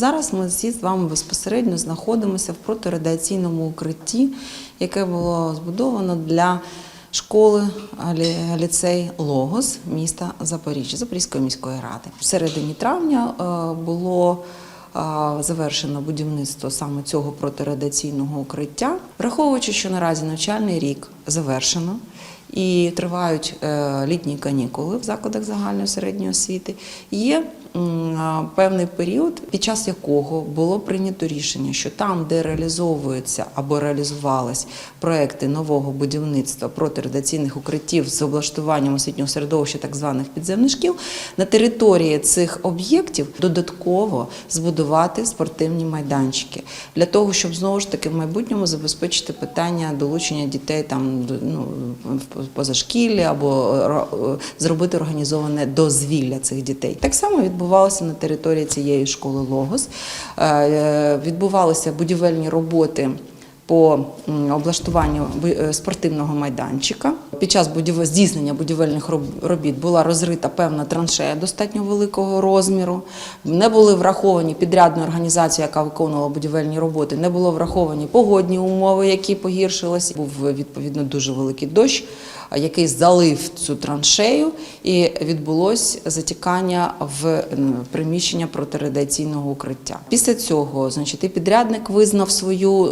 Зараз ми всі з вами безпосередньо знаходимося в протирадіаційному укритті, яке було збудовано для школи лі- ліцей Логос міста Запоріжжя, Запорізької міської ради. В середині травня е, було е, завершено будівництво саме цього протирадіаційного укриття, враховуючи, що наразі навчальний рік завершено. І тривають е, літні канікули в закладах загальної середньої освіти. Є певний період, під час якого було прийнято рішення, що там, де реалізовуються або реалізувались проекти нового будівництва протирадіаційних укриттів з облаштуванням освітнього середовища так званих підземних шкіл, на території цих об'єктів додатково збудувати спортивні майданчики для того, щоб знову ж таки в майбутньому забезпечити питання долучення дітей там ну, позашкіллі або ро- зробити організоване дозвілля цих дітей. Так само відбувалося на території цієї школи Логос. Е, е, Відбувалися будівельні роботи. По облаштуванню е, спортивного майданчика під час здійснення будівельних робіт була розрита певна траншея достатньо великого розміру. Не були враховані підрядною організацією, яка виконувала будівельні роботи, не було враховані погодні умови, які погіршилися. Був відповідно дуже великий дощ, який залив цю траншею, і відбулось затікання в приміщення протирадіаційного укриття. Після цього, значить, і підрядник визнав свою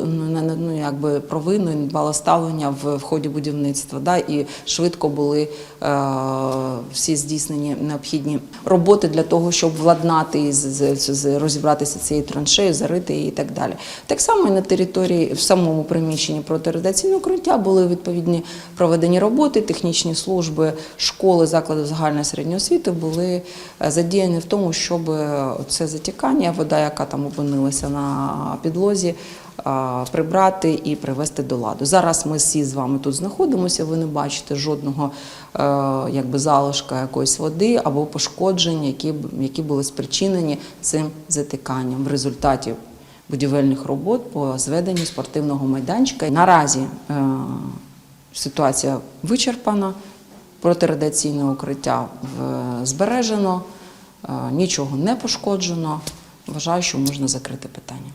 ну, якби провину і недбале ставлення в, ході будівництва. Да, і швидко були е, всі здійснені необхідні роботи для того, щоб владнати з- розібратися цією траншею, зарити її і так далі. Так само і на території в самому приміщенні протирадіаційного укриття були відповідні проведені роботи, технічні служби, школи, заклади загальної середньої освіти були е, задіяні в тому, щоб е, це затікання, вода, яка там опинилася на підлозі. Прибрати і привести до ладу. Зараз ми всі з вами тут знаходимося. Ви не бачите жодного е, якби залишка якоїсь води або пошкоджень, які, які були спричинені цим затиканням в результаті будівельних робот по зведенню спортивного майданчика. Наразі е, ситуація вичерпана, протирадіаційне укриття в- збережено, е, нічого не пошкоджено. Вважаю, що можна закрити питання.